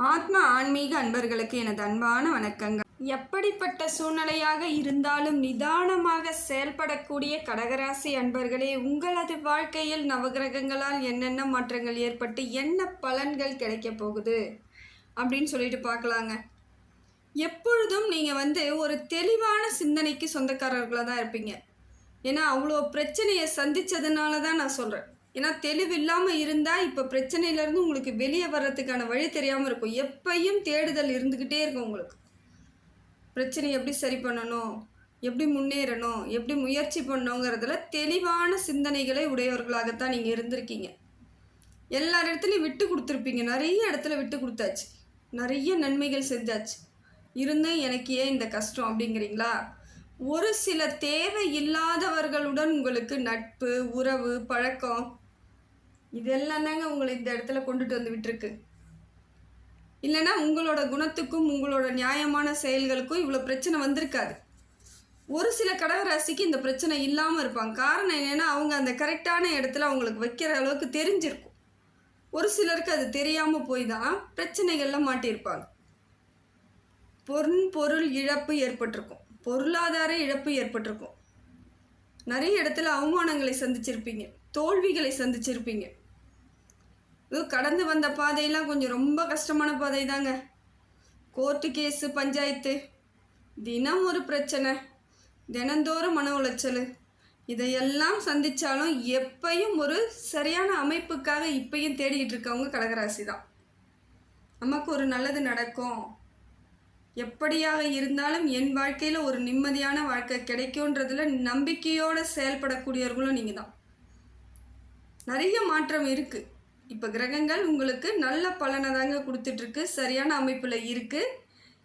ஆத்ம ஆன்மீக அன்பர்களுக்கு எனது அன்பான வணக்கங்கள். எப்படிப்பட்ட சூழ்நிலையாக இருந்தாலும் நிதானமாக செயல்படக்கூடிய கடகராசி அன்பர்களே உங்களது வாழ்க்கையில் நவகிரகங்களால் என்னென்ன மாற்றங்கள் ஏற்பட்டு என்ன பலன்கள் கிடைக்க போகுது அப்படின்னு சொல்லிட்டு பார்க்கலாங்க. எப்பொழுதும் நீங்கள் வந்து ஒரு தெளிவான சிந்தனைக்கு சொந்தக்காரர்களாக தான் இருப்பீங்க. ஏன்னா அவ்வளோ பிரச்சனையை சந்தித்ததுனால தான் நான் சொல்கிறேன் ஏன்னா தெளிவு இல்லாமல் இருந்தால் இப்போ பிரச்சனையிலேருந்து உங்களுக்கு வெளியே வர்றதுக்கான வழி தெரியாமல் இருக்கும். எப்பையும் தேடுதல் இருந்துக்கிட்டே இருக்கும் உங்களுக்கு. பிரச்சனை எப்படி சரி பண்ணணும்? எப்படி முன்னேறணும்? எப்படி முயற்சி பண்ணணுங்கிறதுல தெளிவான சிந்தனைகளை உடையவர்களாகத்தான் நீங்கள் இருந்திருக்கீங்க. எல்லா இடத்துலையும் விட்டு கொடுத்துருப்பீங்க. நிறைய இடத்துல விட்டு கொடுத்தாச்சு. நிறைய நன்மைகள் செஞ்சாச்சு. இருந்தும் எனக்கு ஏன் இந்த கஷ்டம் அப்படிங்கிறீங்களா? ஒரு சில தேவை இல்லாதவர்களுடன் உங்களுக்கு நட்பு உறவு பழக்கம் இதெல்லாம் தாங்க உங்களை இந்த இடத்துல கொண்டுட்டு வந்து விட்டுருக்கு. இல்லைன்னா உங்களோட குணத்துக்கும் உங்களோட நியாயமான செயல்களுக்கும் இவ்வளோ பிரச்சனை வந்திருக்காது. ஒரு சில கடகராசிக்கு இந்த பிரச்சனை இல்லாமல் இருப்பாங்க. காரணம் என்னென்னா அவங்க அந்த கரெக்டான இடத்துல அவங்களுக்கு வைக்கிற அளவுக்கு தெரிஞ்சிருக்கும். ஒரு சிலருக்கு அது தெரியாமல் போய் தான் பிரச்சனைகள்லாம் மாட்டியிருப்பாங்க. பொருள் பொருள் இழப்பு ஏற்பட்டிருக்கும். பொருளாதார இழப்பு ஏற்பட்டிருக்கும். நிறைய இடத்துல அவமானங்களை சந்திச்சிருப்பீங்க. தோல்விகளை சந்திச்சிருப்பீங்க. கடந்து வந்த பாதையெல்லாம் கொஞ்சம் ரொம்ப கஷ்டமான பாதை தாங்க கோர்ட்டு கேஸு பஞ்சாயத்து தினம் ஒரு பிரச்சனை. தினந்தோறும் மன உளைச்சல். இதையெல்லாம் சந்தித்தாலும் எப்பையும் ஒரு சரியான அமைப்புக்காக இப்பையும் தேடிக்கிட்டு இருக்கவங்க கடகராசி தான் நமக்கு ஒரு நல்லது நடக்கும். எப்படியாக இருந்தாலும் என் வாழ்க்கையில் ஒரு நிம்மதியான வாழ்க்கை கிடைக்கும்ன்றதுல நம்பிக்கையோடு செயல்படக்கூடியவர்களும் நீங்கள் தான் நிறைய மாற்றம் இருக்குது இப்போ கிரகங்கள் உங்களுக்கு நல்ல பலனை தாங்க கொடுத்துட்ருக்கு சரியான அமைப்பில் இருக்குது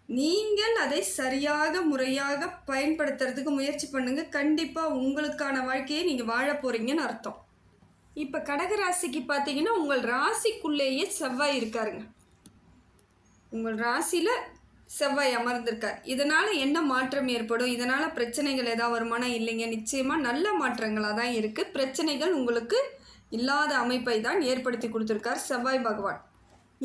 நீங்கள் அதை சரியாக முறையாக பயன்படுத்துறதுக்கு முயற்சி பண்ணுங்கள் கண்டிப்பாக உங்களுக்கான வாழ்க்கையை நீங்கள் வாழ போகிறீங்கன்னு அர்த்தம். இப்போ கடகராசிக்கு பார்த்தீங்கன்னா உங்கள் ராசிக்குள்ளேயே செவ்வாய் இருக்காருங்க. உங்கள் ராசியில் செவ்வாய் அமர்ந்திருக்கார். இதனால் என்ன மாற்றம் ஏற்படும்? இதனால் பிரச்சனைகள் ஏதாவது வருமானம் இல்லைங்க. நிச்சயமாக நல்ல மாற்றங்களாக தான் இருக்குது பிரச்சனைகள் உங்களுக்கு இல்லாத அமைப்பை தான் ஏற்படுத்தி கொடுத்துருக்கார் செவ்வாய் பகவான்.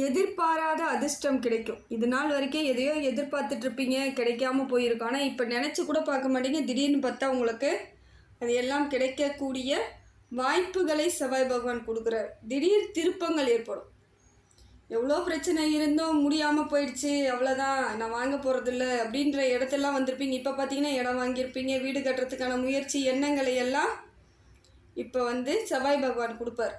எதிர்பாராத அதிர்ஷ்டம் கிடைக்கும். இது நாள் வரைக்கும் எதையோ எதிர்பார்த்துட்டு இருப்பீங்க கிடைக்காம போயிருக்கும் ஆனால் இப்போ நினச்சி கூட பார்க்க மாட்டீங்க. திடீர்னு பார்த்தா உங்களுக்கு அது எல்லாம் கிடைக்கக்கூடிய வாய்ப்புகளை செவ்வாய் பகவான் கொடுக்குறார். திடீர் திருப்பங்கள் ஏற்படும். எவ்வளோ பிரச்சனை இருந்தும் முடியாமல் போயிடுச்சு அவ்வளோதான் நான் வாங்க போகிறதில்ல அப்படின்ற இடத்தெல்லாம் வந்திருப்பீங்க. இப்போ பார்த்தீங்கன்னா இடம் வாங்கியிருப்பீங்க வீடு கட்டுறதுக்கான முயற்சி எண்ணங்களை எல்லாம் இப்போ வந்து செவ்வாய் பகவான் கொடுப்பார்.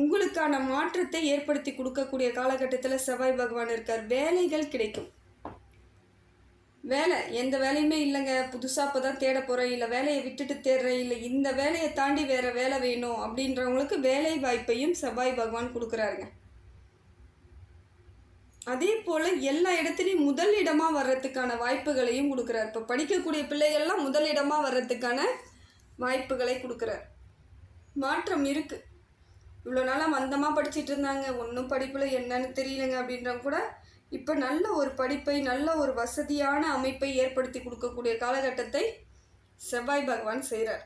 உங்களுக்கான மாற்றத்தை ஏற்படுத்தி கொடுக்கக்கூடிய காலகட்டத்தில் செவ்வாய் பகவான் இருக்கார். வேலைகள் கிடைக்கும். வேலை எந்த வேலையுமே இல்லைங்க. புதுசாக இப்போ தான் தேட போகிறேன் இல்லை வேலையை விட்டுட்டு தேடுறேன். இல்லை இந்த வேலையை தாண்டி வேறு வேலை வேணும் அப்படின்றவங்களுக்கு வேலை வாய்ப்பையும் செவ்வாய் பகவான் கொடுக்குறாருங்க. அதே போல் எல்லா இடத்துலையும் முதல் இடமாக வர்றதுக்கான வாய்ப்புகளையும் கொடுக்குறாரு. இப்போ படிக்கக்கூடிய பிள்ளைகள்லாம் முதல் இடமாக வர்றதுக்கான வாய்ப்புகளை கொடுக்குறார். மாற்றம் இருக்குது இவ்வளோ நாளாக மந்தமாக படிச்சுட்டு இருந்தாங்க. ஒன்றும் படிப்பில் என்னன்னு தெரியலங்க அப்படின்றவங்க கூட இப்போ நல்ல ஒரு படிப்பை நல்ல ஒரு வசதியான அமைப்பை ஏற்படுத்தி கொடுக்கக்கூடிய காலகட்டத்தை செவ்வாய் பகவான் செய்கிறார்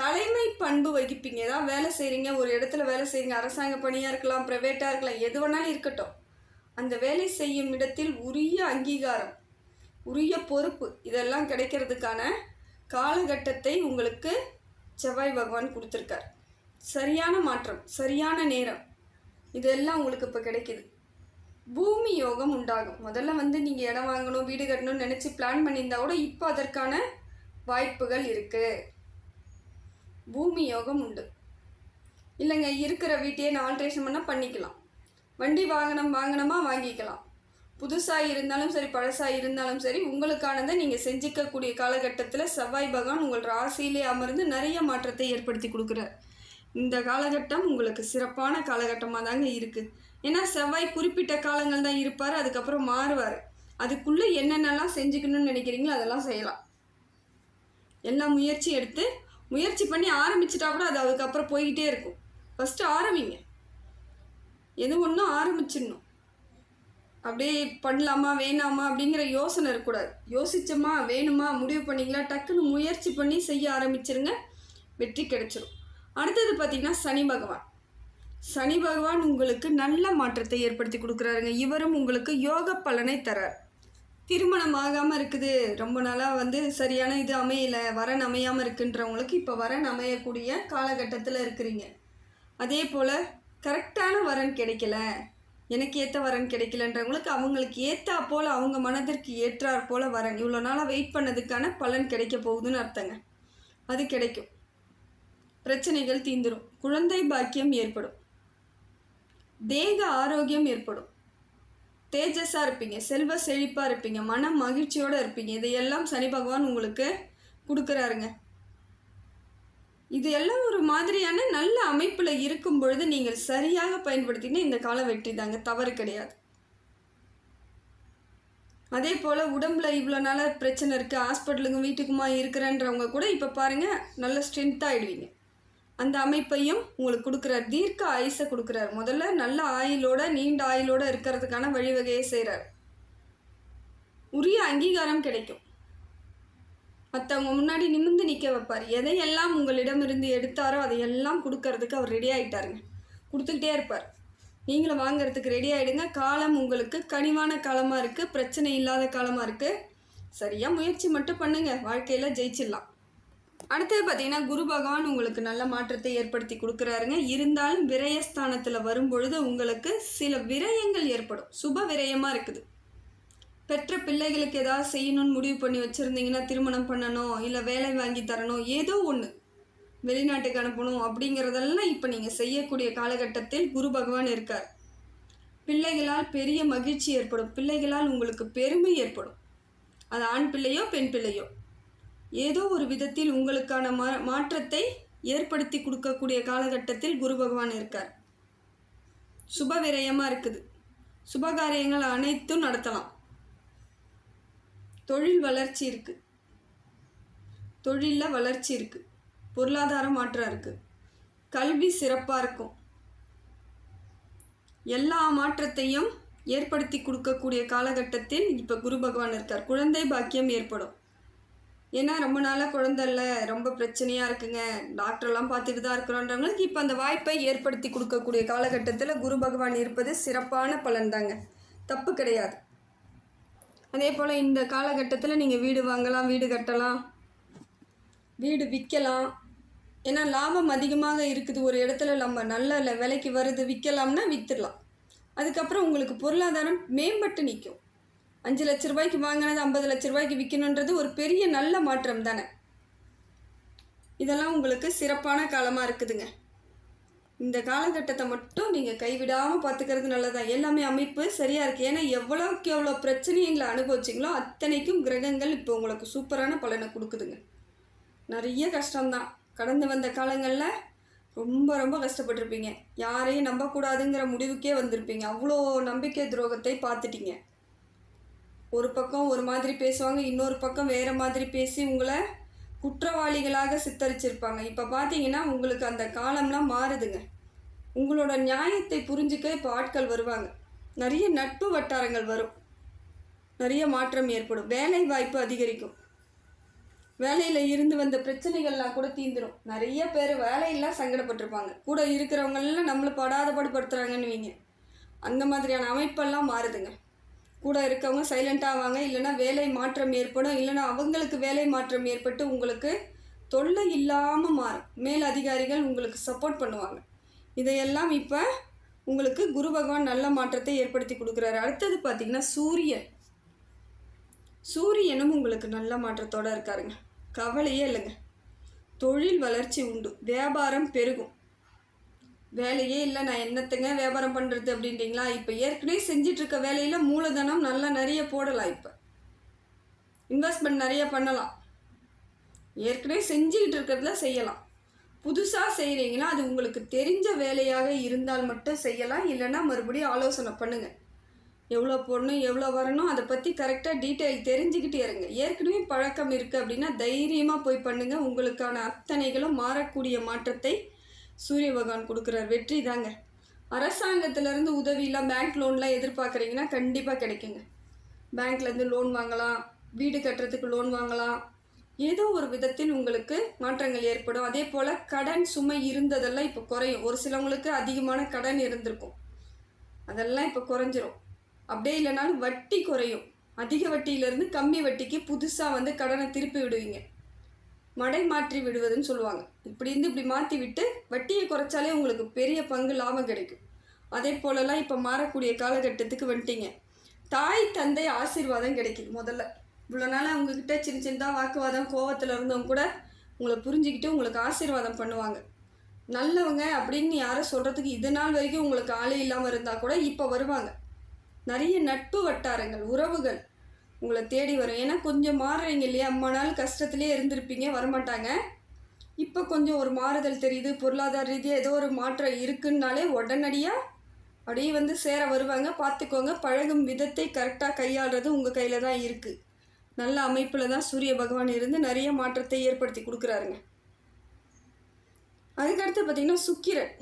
தலைமை பண்பு வகிப்பீங்க. ஏதாவது வேலை செய்கிறீங்க ஒரு இடத்துல வேலை செய்கிறீங்க அரசாங்க பணியாக இருக்கலாம் ப்ரைவேட்டாக இருக்கலாம். எது வேணாலும் இருக்கட்டும். அந்த வேலை செய்யும் இடத்தில் உரிய அங்கீகாரம் உரிய பொறுப்பு இதெல்லாம் கிடைக்கிறதுக்கான காலகட்டத்தை உங்களுக்கு செவ்வாய் பகவான் கொடுத்துருக்கார். சரியான மாற்றம் சரியான நேரம். இதெல்லாம் உங்களுக்கு இப்போ கிடைக்குது. பூமி யோகம் உண்டாகும். முதல்ல வந்து நீங்கள் இடம் வாங்கணும் வீடு கட்டணும்னு நினச்சி பிளான் பண்ணியிருந்தா கூட இப்போ அதற்கான வாய்ப்புகள் இருக்குது பூமி யோகம் உண்டு. இல்லைங்க இருக்கிற வீட்டையே நான் ஆல்ட்ரேஷன் பண்ணால் பண்ணிக்கலாம். வண்டி வாகனம் வாங்கணுமா வாங்கிக்கலாம். புதுசாக இருந்தாலும் சரி பழசாக இருந்தாலும் சரி உங்களுக்கானதை நீங்கள் செஞ்சுக்கக்கூடிய காலகட்டத்தில் செவ்வாய் பகவான் உங்கள் ராசியிலே அமர்ந்து நிறைய மாற்றத்தை ஏற்படுத்தி கொடுக்குறார். இந்த காலகட்டம் உங்களுக்கு சிறப்பான காலகட்டமாக தாங்க இருக்குது ஏன்னா செவ்வாய் குறிப்பிட்ட காலங்கள் தான் இருப்பார் அதுக்கப்புறம் மாறுவார். அதுக்குள்ளே என்னென்னலாம் செஞ்சுக்கணும்னு நினைக்கிறீங்களோ அதெல்லாம் செய்யலாம். எல்லா முயற்சி எடுத்து முயற்சி பண்ணி ஆரம்பிச்சிட்டா கூட அது அதுக்கப்புறம் போய்கிட்டே இருக்கும். ஃபஸ்ட்டு ஆரம்பிங்க. எது ஒன்றும் ஆரம்பிச்சிடணும். அப்படியே பண்ணலாமா வேணாமா அப்படிங்கிற யோசனை இருக்கக்கூடாது. யோசிச்சோமா வேணுமா முடிவு பண்ணிங்களா டக்குன்னு முயற்சி பண்ணி செய்ய ஆரம்பிச்சிருங்க வெற்றி கிடைச்சிரும். அடுத்தது பார்த்திங்கன்னா சனி பகவான். சனி பகவான் உங்களுக்கு நல்ல மாற்றத்தை ஏற்படுத்தி கொடுக்குறாருங்க. இவரும் உங்களுக்கு யோக பலனை தரார். திருமணம் ஆகாமல் இருக்குது. ரொம்ப நாளாக வந்து சரியான இது அமையலை வரன் அமையாமல் இருக்குன்றவங்களுக்கு இப்போ வரன் அமையக்கூடிய காலகட்டத்தில் இருக்கிறீங்க. அதே போல் கரெக்டான வரன் கிடைக்கல. எனக்கு ஏற்ற வரன் கிடைக்கலன்றவங்களுக்கு அவங்களுக்கு ஏற்றா போல் அவங்க மனதிற்கு ஏற்றாற் போல் வரன். இவ்வளோ நாளாக வெயிட் பண்ணதுக்கான பலன் கிடைக்க போகுதுன்னு அர்த்தங்க. அது கிடைக்கும். பிரச்சனைகள் தீந்துடும் குழந்தை பாக்கியம் ஏற்படும். தேக ஆரோக்கியம் ஏற்படும். தேஜஸாக இருப்பீங்க. செல்வ செழிப்பாக இருப்பீங்க. மன மகிழ்ச்சியோடு இருப்பீங்க. இதையெல்லாம் சனி பகவான் உங்களுக்கு கொடுக்குறாருங்க. இது எல்லாம் ஒரு மாதிரியான நல்ல அமைப்பில் இருக்கும் பொழுது நீங்கள் சரியாக பயன்படுத்தினா இந்த காலம் வெற்றி தாங்க தவறு கிடையாது. அதே போல் உடம்புல இவ்வளோ நாளாக பிரச்சனை இருக்குது ஹாஸ்பிட்டலுக்கும் வீட்டுக்குமா இருக்கிறேன்றவங்க கூட இப்போ பாருங்கள் நல்ல ஸ்ட்ரென்த் ஆகிடுவீங்க அந்த அமைப்பையும் உங்களுக்கு கொடுக்குறார் தீர்க்க ஆயுசை கொடுக்குறார். முதல்ல நல்ல ஆயிலோட நீண்ட ஆயிலோடு இருக்கிறதுக்கான வழிவகையை செய்கிறார் உரிய அங்கீகாரம் கிடைக்கும். மற்றவங்க முன்னாடி நிமிர்ந்து நிற்க வைப்பார். எதையெல்லாம் உங்களிடமிருந்து எடுத்தாரோ அதையெல்லாம் கொடுக்கறதுக்கு அவர் ரெடி ஆகிட்டாருங்க கொடுத்துக்கிட்டே இருப்பார். நீங்களும் வாங்கிறதுக்கு ரெடி ஆகிடுங்க காலம் உங்களுக்கு கனிவான காலமாக இருக்குது பிரச்சனை இல்லாத காலமாக இருக்குது சரியாக முயற்சி மட்டும் பண்ணுங்கள் வாழ்க்கையில் ஜெயிச்சிடலாம். அடுத்தது பார்த்தீங்கன்னா குரு பகவான் உங்களுக்கு நல்ல மாற்றத்தை ஏற்படுத்தி கொடுக்குறாருங்க. இருந்தாலும் விரயஸ்தானத்தில் வரும்பொழுது உங்களுக்கு சில விரயங்கள் ஏற்படும். சுப விரயமாக இருக்குது. பெற்ற பிள்ளைகளுக்கு ஏதாவது செய்யணும்னு முடிவு பண்ணி வச்சுருந்தீங்கன்னா திருமணம் பண்ணணும் இல்லை வேலை வாங்கி தரணும் ஏதோ ஒன்று வெளிநாட்டுக்கு அனுப்பணும் அப்படிங்கிறதெல்லாம் இப்போ நீங்கள் செய்யக்கூடிய காலகட்டத்தில் குரு பகவான் இருக்கார். பிள்ளைகளால் பெரிய மகிழ்ச்சி ஏற்படும். பிள்ளைகளால் உங்களுக்கு பெருமை ஏற்படும். அது ஆண் பிள்ளையோ பெண் பிள்ளையோ. ஏதோ ஒரு விதத்தில் உங்களுக்கான மா மாற்றத்தை ஏற்படுத்தி கொடுக்கக்கூடிய காலகட்டத்தில் குரு பகவான் இருக்கார். சுப விரயமாக இருக்குது. சுபகாரியங்கள் அனைத்தும் நடத்தலாம். தொழில் வளர்ச்சி இருக்குது தொழிலில் வளர்ச்சி இருக்குது பொருளாதார மாற்றம் இருக்குது கல்வி சிறப்பாக இருக்கும். எல்லா மாற்றத்தையும் ஏற்படுத்தி கொடுக்கக்கூடிய காலகட்டத்தில் இப்போ குரு பகவான் இருக்கார். குழந்தை பாக்கியம் ஏற்படும். ஏன்னா ரொம்ப நாளாக குழந்தைல ரொம்ப பிரச்சனையாக இருக்குங்க. டாக்டர்லாம் பார்த்துட்டு தான் இருக்கிறோன்றவங்களுக்கு இப்போ அந்த வாய்ப்பை ஏற்படுத்தி கொடுக்கக்கூடிய காலகட்டத்தில் குரு பகவான் இருப்பது சிறப்பான பலன் தாங்க தப்பு கிடையாது. அதே போல் இந்த காலகட்டத்தில் நீங்கள் வீடு வாங்கலாம் வீடு கட்டலாம் வீடு விற்கலாம் ஏன்னா லாபம் அதிகமாக இருக்குது. ஒரு இடத்துல நம்ம நல்ல விலைக்கு வருது விற்கலாம்னா விற்றுடலாம் அதுக்கப்புறம் உங்களுக்கு பொருளாதாரம் மேம்பட்டு நிற்கும் அஞ்சு லட்ச ரூபாய்க்கு வாங்கினது ஐம்பது லட்ச ரூபாய்க்கு விற்கணுன்றது ஒரு பெரிய நல்ல மாற்றம் தானே இதெல்லாம் உங்களுக்கு சிறப்பான காலமாக இருக்குதுங்க. இந்த காலகட்டத்தை மட்டும் நீங்கள் கைவிடாமல் பார்த்துக்கிறது நல்லதான் எல்லாமே அமைப்பு சரியாக இருக்குது ஏன்னா எவ்வளோக்கு எவ்வளோ பிரச்சனைகளை அனுபவிச்சிங்களோ அத்தனைக்கும் கிரகங்கள் இப்போ உங்களுக்கு சூப்பரான பலனை கொடுக்குதுங்க. நிறைய கஷ்டம்தான். கடந்து வந்த காலங்களில் ரொம்ப ரொம்ப கஷ்டப்பட்டிருப்பீங்க. யாரையும் நம்பக்கூடாதுங்கிற முடிவுக்கே வந்திருப்பீங்க. அவ்வளோ நம்பிக்கை துரோகத்தை பார்த்துட்டீங்க. ஒரு பக்கம் ஒரு மாதிரி பேசுவாங்க இன்னொரு பக்கம் வேறு மாதிரி பேசி உங்களை குற்றவாளிகளாக சித்தரிச்சிருப்பாங்க. இப்போ பார்த்தீங்கன்னா உங்களுக்கு அந்த காலம்லாம் மாறுதுங்க. உங்களோட நியாயத்தை புரிஞ்சுக்க இப்போ ஆட்கள் வருவாங்க. நிறைய நட்பு வட்டாரங்கள் வரும். நிறைய மாற்றம் ஏற்படும். வேலை வாய்ப்பு அதிகரிக்கும். வேலையில் இருந்து வந்த பிரச்சனைகள்லாம் கூட தீந்துடும் நிறைய பேர் வேலையெல்லாம் சங்கடப்பட்டிருப்பாங்க. கூட இருக்கிறவங்கெல்லாம் நம்மளை படாத பாடுபடுத்துறாங்கன்னு வைங்க. அந்த மாதிரியான அமைப்பெல்லாம் மாறுதுங்க. கூட இருக்கவங்க சைலண்டாக ஆவாங்க இல்லைன்னா வேலை மாற்றம் ஏற்படும். இல்லைன்னா அவங்களுக்கு வேலை மாற்றம் ஏற்பட்டு உங்களுக்கு தொல்லை இல்லாமல் மாறும். மேல் அதிகாரிகள் உங்களுக்கு சப்போர்ட் பண்ணுவாங்க. இதையெல்லாம் இப்போ உங்களுக்கு குரு பகவான் நல்ல மாற்றத்தை ஏற்படுத்தி கொடுக்குறாரு. அடுத்தது பார்த்திங்கன்னா சூரியன். சூரியனும் உங்களுக்கு நல்ல மாற்றத்தோட இருக்காருங்க. கவலையே இல்லைங்க. தொழில் வளர்ச்சி உண்டு. வியாபாரம் பெருகும். வேலையே இல்லை நான் என்னத்துங்க வியாபாரம் பண்ணுறது அப்படின்றீங்களா? இப்போ ஏற்கனவே செஞ்சிட்ருக்க வேலையில் மூலதனம் நல்லா நிறைய போடலாம் இப்போ. இன்வெஸ்ட்மெண்ட் நிறைய பண்ணலாம். ஏற்கனவே செஞ்சுக்கிட்டு இருக்கிறதுல செய்யலாம். புதுசாக செய்கிறீங்கன்னா அது உங்களுக்கு தெரிஞ்ச வேலையாக இருந்தால் மட்டும் செய்யலாம். இல்லைன்னா மறுபடியும் ஆலோசனை பண்ணுங்கள் எவ்வளோ போடணும் எவ்வளோ வரணும் அதை பற்றி கரெக்டாக டீட்டெயில் தெரிஞ்சுக்கிட்டே இருங்க. ஏற்கனவே பழக்கம் இருக்குது அப்படின்னா தைரியமாக போய் பண்ணுங்கள் உங்களுக்கான அத்தனைகளும் மாறக்கூடிய மாற்றத்தை சூரிய பகவான் கொடுக்குறார். வெற்றி தாங்க. அரசாங்கத்திலேருந்து உதவியெல்லாம் பேங்க் லோன்லாம் எதிர்பார்க்குறீங்கன்னா கண்டிப்பாக கிடைக்குங்க. பேங்க்லேருந்து லோன் வாங்கலாம். வீடு கட்டுறதுக்கு லோன் வாங்கலாம். ஏதோ ஒரு விதத்தில் உங்களுக்கு மாற்றங்கள் ஏற்படும். அதே போல் கடன் சுமை இருந்ததெல்லாம் இப்போ குறையும். ஒரு சிலவங்களுக்கு அதிகமான கடன் இருந்திருக்கும். அதெல்லாம் இப்போ குறைஞ்சிரும். அப்படியே இல்லைனாலும் வட்டி குறையும். அதிக வட்டியிலேருந்து கம்மி வட்டிக்கு புதுசாக வந்து கடனை திருப்பி விடுவீங்க. மடை மாற்றி விடுவதுன்னு சொல்லுவாங்க. இப்படி இருந்து இப்படி மாற்றி விட்டு வட்டியை குறைச்சாலே உங்களுக்கு பெரிய பங்கு லாபம் கிடைக்கும். அதே போலலாம் இப்போ மாறக்கூடிய காலகட்டத்துக்கு வந்துட்டீங்க. தாய் தந்தை ஆசீர்வாதம் கிடைக்குது முதல்ல. இவ்வளோ நாளாக உங்ககிட்ட சின்ன சின்னதாக வாக்குவாதம் கோவத்தில் இருந்தவங்க கூட உங்களை புரிஞ்சுக்கிட்டு உங்களுக்கு ஆசீர்வாதம் பண்ணுவாங்க. நல்லவங்க அப்படின்னு யாரை சொல்கிறதுக்கு இது நாள் வரைக்கும் உங்களுக்கு ஆளே இல்லாமல் இருந்தால் கூட இப்போ வருவாங்க. நிறைய நட்பு வட்டாரங்கள் உறவுகள் உங்களை தேடி வரும். ஏன்னா கொஞ்சம் மாறுறீங்க இல்லையா? அம்மா நாள் கஷ்டத்துலேயே இருந்திருப்பீங்க வரமாட்டாங்க. இப்போ கொஞ்சம் ஒரு மாறுதல் தெரியுது. பொருளாதார ரீதியாக ஏதோ ஒரு மாற்றம் இருக்குன்னாலே உடனடியாக அப்படியே வந்து சேர வருவாங்க. பார்த்துக்கோங்க. பழகும் விதத்தை கரெக்டாக கையாளுறது உங்கள் கையில் தான் இருக்குது நல்ல அமைப்பில் தான் சூரிய பகவான் இருந்து நிறைய மாற்றத்தை ஏற்படுத்தி கொடுக்குறாருங்க. அதுக்கடுத்து பார்த்தீங்கன்னா சுக்கிரன்.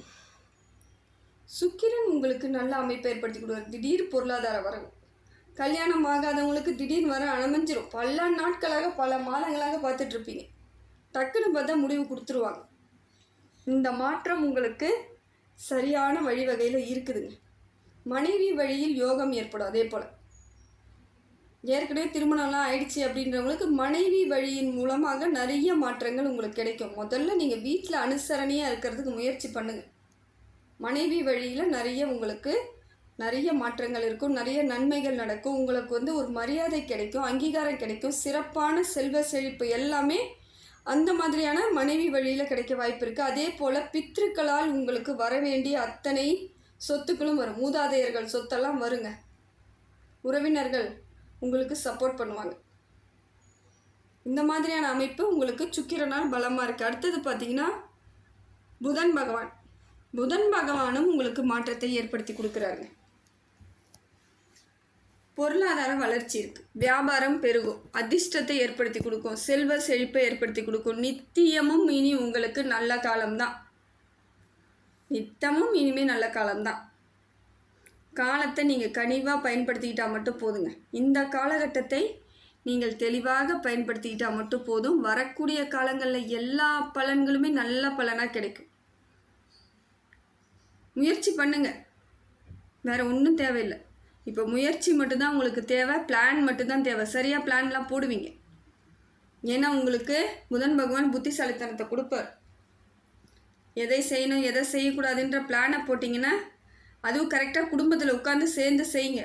சுக்கிரன் உங்களுக்கு நல்ல அமைப்பை ஏற்படுத்தி கொடுக்குறாரு. திடீர் பொருளாதார வரவு. கல்யாணம் ஆகாதவங்களுக்கு திடீர்னு வர அனுமஞ்சிரும் பல நாட்களாக பல மாதங்களாக பார்த்துட்ருப்பீங்க டக்குன்னு பார்த்தா முடிவு கொடுத்துருவாங்க. இந்த மாற்றம் உங்களுக்கு சரியான வழிவகையில் இருக்குதுங்க. மனைவி வழியில் யோகம் ஏற்படும் அதே போல். ஏற்கனவே திருமணம்லாம் ஆயிடுச்சு அப்படின்றவங்களுக்கு மனைவி வழியின் மூலமாக நிறைய மாற்றங்கள் உங்களுக்கு கிடைக்கும். முதல்ல நீங்கள் வீட்டில் அனுசரணையாக இருக்கிறதுக்கு முயற்சி பண்ணுங்கள் மனைவி வழியில் நிறைய உங்களுக்கு நிறைய மாற்றங்கள் இருக்கும் நிறைய நன்மைகள் நடக்கும். உங்களுக்கு வந்து ஒரு மரியாதை கிடைக்கும் அங்கீகாரம் கிடைக்கும் சிறப்பான செல்வ செழிப்பு எல்லாமே அந்த மாதிரியான மனைவி வழியில் கிடைக்க வாய்ப்பு இருக்குது அதே போல் பித்ருக்களால் உங்களுக்கு வர வேண்டிய அத்தனை சொத்துக்களும் வரும். மூதாதையர்கள் சொத்தெல்லாம் வருங்க. உறவினர்கள் உங்களுக்கு சப்போர்ட் பண்ணுவாங்க. இந்த மாதிரியான அமைப்பு உங்களுக்கு சுக்கிரனால் பலமாக இருக்குது அடுத்தது பார்த்தீங்கன்னா புதன் பகவான். புதன் பகவானும் உங்களுக்கு மாற்றத்தை ஏற்படுத்தி கொடுக்குறாருங்க. பொருளாதார வளர்ச்சி இருக்குது வியாபாரம் பெருகும். அதிர்ஷ்டத்தை ஏற்படுத்தி கொடுக்கும். செல்வ செழிப்பை ஏற்படுத்தி கொடுக்கும். நித்தியமும் இனி உங்களுக்கு நல்ல காலம்தான். நித்தமும் இனிமே நல்ல காலம்தான். காலத்தை நீங்கள் கனிவாக பயன்படுத்திக்கிட்டால் மட்டும் போதுங்க. இந்த காலகட்டத்தை நீங்கள் தெளிவாக பயன்படுத்திக்கிட்டால் மட்டும் போதும். வரக்கூடிய காலங்களில் எல்லா பலன்களுமே நல்ல பலனாக கிடைக்கும். முயற்சி பண்ணுங்கள் வேறு ஒன்றும் தேவையில்லை. இப்போ முயற்சி மட்டும்தான் உங்களுக்கு தேவை பிளான் மட்டும்தான் தேவை. சரியாக பிளான்லாம் போடுவீங்க. ஏன்னா உங்களுக்கு புதன் பகவான் புத்திசாலித்தனத்தை கொடுப்பார். எதை செய்யணும் எதை செய்யக்கூடாதுன்ற பிளானை போட்டிங்கன்னா அதுவும் கரெக்டாக குடும்பத்தில் உட்காந்து சேர்ந்து செய்யுங்க.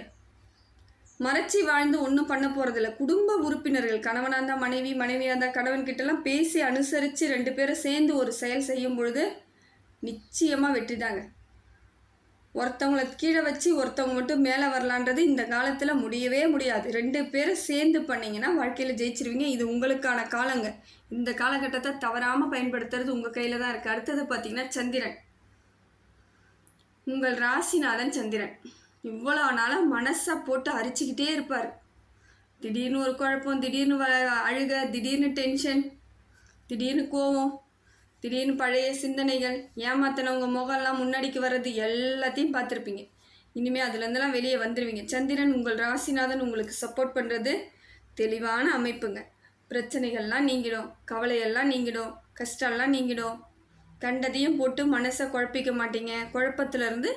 மறைச்சி வாழ்ந்து ஒன்றும் பண்ண போகிறதில்ல குடும்ப உறுப்பினர்கள் கணவனாக இருந்தால் மனைவி மனைவியாக இருந்தால் கணவன்கிட்டலாம் பேசி அனுசரித்து ரெண்டு பேரும் சேர்ந்து ஒரு செயல் செய்யும் பொழுது நிச்சயமாக வெற்றிதாங்க ஒருத்தவங்கள கீழே வச்சு ஒருத்தவங்க மட்டும் மேலே வரலான்றது இந்த காலத்தில் முடியவே முடியாது. ரெண்டு பேரும் சேர்ந்து பண்ணிங்கன்னா வாழ்க்கையில் ஜெயிச்சிருவீங்க. இது உங்களுக்கான காலங்க. இந்த காலகட்டத்தை தவறாமல் பயன்படுத்துறது உங்கள் கையில் தான் இருக்குது அடுத்தது பார்த்தீங்கன்னா சந்திரன். உங்கள் ராசிநாதன் சந்திரன். இவ்வளோ நாளாக மனசை போட்டு அரிச்சுக்கிட்டே இருப்பார். திடீர்னு ஒரு குழப்பம் திடீர்னு அழுக திடீர்னு டென்ஷன் திடீர்னு கோவம். திடீர்னு பழைய சிந்தனைகள் ஏமாத்தினவங்க முகம்லாம் முன்னாடிக்கு வர்றது எல்லாத்தையும் பார்த்துருப்பீங்க. இனிமேல் அதுலேருந்துலாம் வெளியே வந்துடுவீங்க சந்திரன் உங்கள் ராசிநாதன் உங்களுக்கு சப்போர்ட் பண்ணுறது தெளிவான அமைப்புங்க. பிரச்சனைகள்லாம் நீங்கிடும். கவலையெல்லாம் நீங்கிடும். கஷ்டம்லாம் நீங்கிடும். கண்டதையும் போட்டு மனசை குழப்பிக்க மாட்டீங்க. குழப்பத்திலேருந்து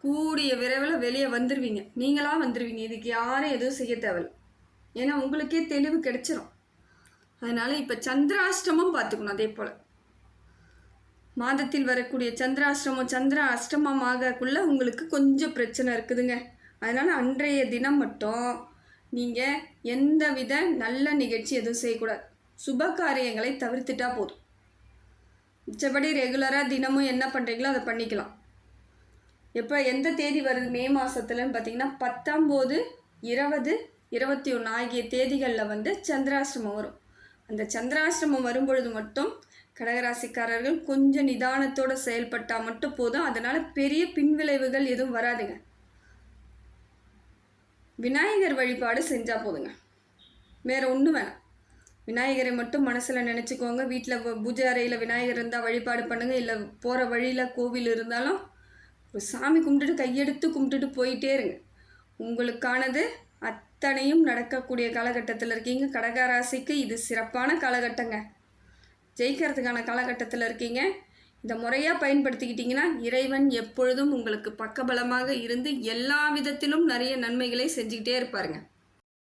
கூடிய விரைவில் வெளியே வந்துடுவீங்க நீங்களாக வந்துடுவீங்க இதுக்கு யாரும் எதுவும் செய்ய தேவையில்ல. ஏன்னா உங்களுக்கே தெளிவு கிடைச்சிரும். அதனால் இப்போ சந்திராஷ்டமும் பார்த்துக்கணும். அதே போல். மாதத்தில் வரக்கூடிய சந்திராஷ்டமம் சந்திர அஷ்டமமாகக்குள்ள உங்களுக்கு கொஞ்சம் பிரச்சனை இருக்குதுங்க. அதனால் அன்றைய தினம் மட்டும் நீங்கள் எந்த வித நல்ல நிகழ்ச்சி எதுவும் செய்யக்கூடாது. சுப காரியங்களை தவிர்த்துட்டா போதும். மிச்சபடி ரெகுலராக தினமும் என்ன பண்ணுறீங்களோ அதை பண்ணிக்கலாம். எப்போ எந்த தேதி வருது? மே மாதத்துலன்னு பார்த்தீங்கன்னா பத்தொம்போது இருபது இருபத்தி ஒன்று ஆகிய தேதிகளில் வந்து சந்திராஷ்டமம் வரும். அந்த சந்திராஷ்டமம் வரும்பொழுது மட்டும் கடகராசிக்காரர்கள் கொஞ்சம் நிதானத்தோடு செயல்பட்டால் மட்டும் போதும். அதனால் பெரிய பின்விளைவுகள் எதுவும் வராதுங்க. விநாயகர் வழிபாடு செஞ்சால் போதுங்க. வேறு ஒன்றும் வேணாம். விநாயகரை மட்டும் மனசில் நினச்சிக்கோங்க. வீட்டில் பூஜை அறையில் விநாயகர் இருந்தால் வழிபாடு பண்ணுங்கள் இல்லை போகிற வழியில் கோவில் இருந்தாலும் ஒரு சாமி கும்பிட்டுட்டு கையெடுத்து கும்பிட்டுட்டு போயிட்டே இருங்க. உங்களுக்கானது அத்தனையும் நடக்கக்கூடிய காலகட்டத்தில் இருக்கீங்க. கடகராசிக்கு இது சிறப்பான காலகட்டங்க. ஜெயிக்கிறதுக்கான காலகட்டத்தில் இருக்கீங்க. இந்த முறையாக பயன்படுத்திக்கிட்டிங்கன்னா இறைவன் எப்பொழுதும் உங்களுக்கு பக்கபலமாக இருந்து எல்லா விதத்திலும் நிறைய நன்மைகளை செஞ்சுக்கிட்டே இருப்பாருங்க.